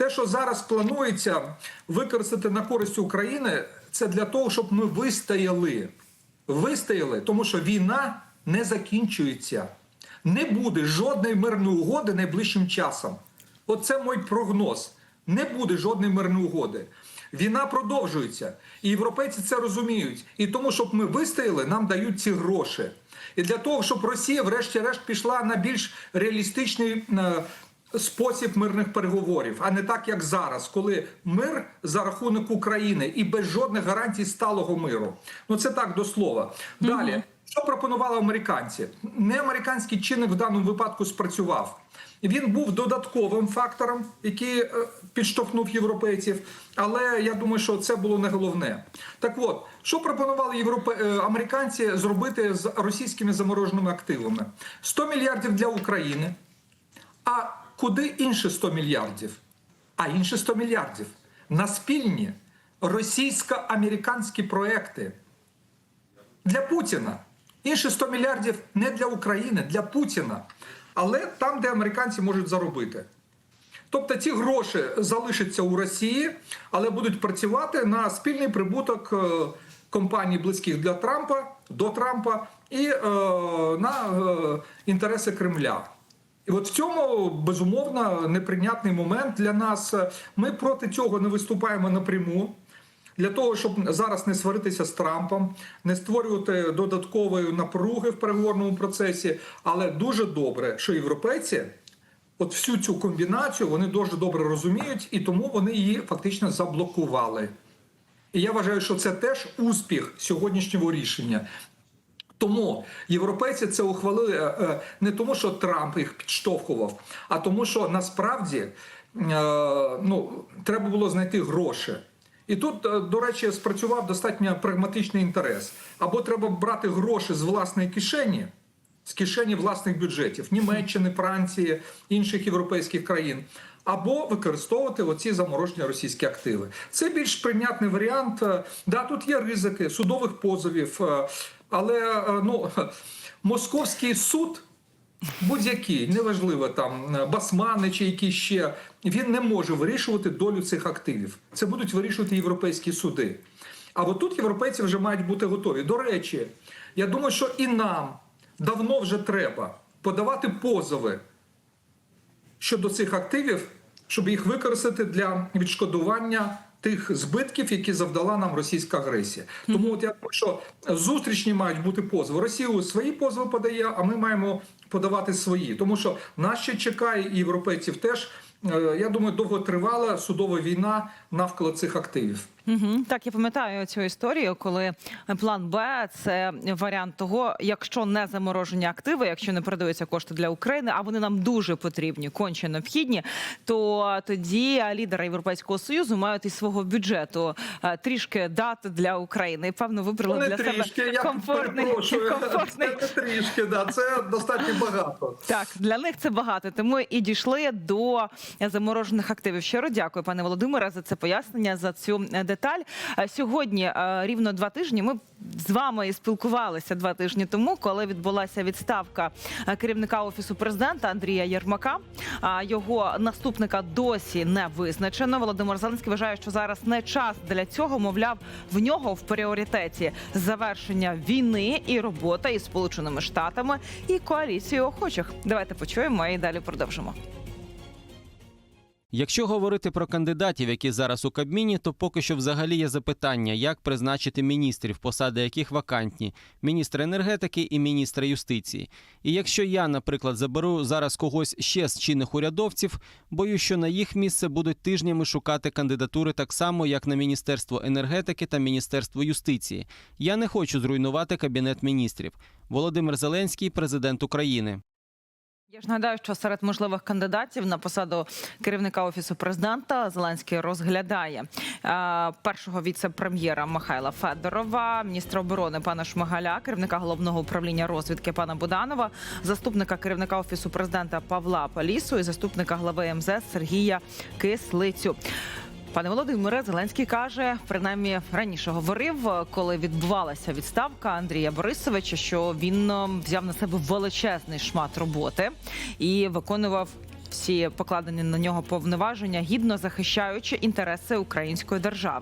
те, що зараз планується використати на користь України, це для того, щоб ми вистояли. Вистояли, тому що війна не закінчується. Не буде жодної мирної угоди найближчим часом. Оце мій прогноз. Не буде жодної мирної угоди. Війна продовжується, і європейці це розуміють. І тому, щоб ми вистояли, нам дають ці гроші. І для того, щоб Росія, врешті-решт, пішла на більш реалістичний е, спосіб мирних переговорів, а не так, як зараз, коли мир за рахунок України і без жодних гарантій сталого миру. Ну це так до слова. Далі. Що пропонували американці? Не американський чинник в даному випадку спрацював. Він був додатковим фактором, який е, підштовхнув європейців. Але я думаю, що це було не головне. Так от, що пропонували європе... е, американці зробити з російськими замороженими активами? 100 мільярдів для України. А куди інші 100 мільярдів? А інші 100 мільярдів на спільні російсько-американські проекти для Путіна. Інші 100 мільярдів не для України, для Путіна. Але там, де американці можуть заробити. Тобто ці гроші залишаться у Росії, але будуть працювати на спільний прибуток е, компаній близьких для Трампа до Трампа і е, на е, інтереси Кремля. І от в цьому безумовно неприйнятний момент для нас. Ми проти цього не виступаємо напряму. Для того, щоб зараз не сваритися з Трампом, не створювати додаткової напруги в переговорному процесі. Але дуже добре, що європейці от всю цю комбінацію вони дуже добре розуміють, і тому вони її фактично заблокували. І я вважаю, що це теж успіх сьогоднішнього рішення. Тому європейці це ухвалили е, е, не тому, що Трамп їх підштовхував, а тому, що насправді е, ну, треба було знайти гроші. І тут, до речі, спрацював достатньо прагматичний інтерес. Або треба брати гроші з власної кишені, з кишені власних бюджетів Німеччини, Франції, інших європейських країн, або використовувати оці заморожені російські активи. Це більш прийнятний варіант. Да, тут є ризики судових позовів, але е, ну, московський суд. Будь-який, неважливо там е, басмани чи які ще, він не може вирішувати долю цих активів. Це будуть вирішувати європейські суди. А от тут європейці вже мають бути готові. До речі, я думаю, що і нам давно вже треба подавати позови щодо цих активів, щоб їх використати для відшкодування тих збитків, які завдала нам російська агресія. Тому от я думаю, що зустрічні мають бути позови. Росія свої позови подає, а ми маємо подавати свої, тому що нас ще чекає і європейців теж. е, Я думаю, довготривала судова війна навколо цих активів. Угу. Так, я пам'ятаю цю історію, коли план Б це варіант того, якщо не заморожені активи, якщо не передаються кошти для України, а вони нам дуже потрібні, конче необхідні, то тоді лідери Європейського союзу мають із свого бюджету е, трішки дати для України. І певно вибрали не для трішки, себе комфортний, перепрошую. комфортний Це не трішки, да, це достатньо багато. Так, для них це багато. Тому і дійшли до заморожених активів. Щиро дякую, пане Володимире, за це пояснення, за цю е, деталь. Е, Сьогодні е, рівно два тижні. Ми з вами спілкувалися два тижні тому, коли відбулася відставка е, керівника офісу президента Андрія Єрмака. Його наступника досі не визначено. Володимир Зеленський вважає, що зараз не час для цього. Мовляв, в нього в пріоритеті завершення війни і робота із Сполученими Штатами і коаліцією охочих. Давайте почуємо і далі продовжимо. Якщо говорити про кандидатів, які зараз у Кабміні, то поки що взагалі є запитання, як призначити міністрів, посади яких вакантні, міністра енергетики і міністра юстиції. І якщо я, наприклад, заберу зараз когось ще з чинних урядовців, боюсь, що на їх місце будуть тижнями шукати кандидатури так само, як на міністерство енергетики та міністерство юстиції. Я не хочу зруйнувати кабінет міністрів. Володимир Зеленський, президент України. Я ж нагадаю, що серед можливих кандидатів на посаду керівника офісу президента Зеленський розглядає е, першого віце-прем'єра Михайла Федорова, міністра оборони пана Шмигаля, керівника головного управління розвідки пана Буданова, заступника керівника офісу президента Павла Палісу і заступника глави МЗС Сергія Кислицю. Пане Володимире, Зеленський каже, принаймні раніше говорив, коли відбувалася відставка Андрія Борисовича, що він е, взяв на себе величезний шмат роботи і виконував всі покладені на нього повноваження, гідно захищаючи інтереси української держави.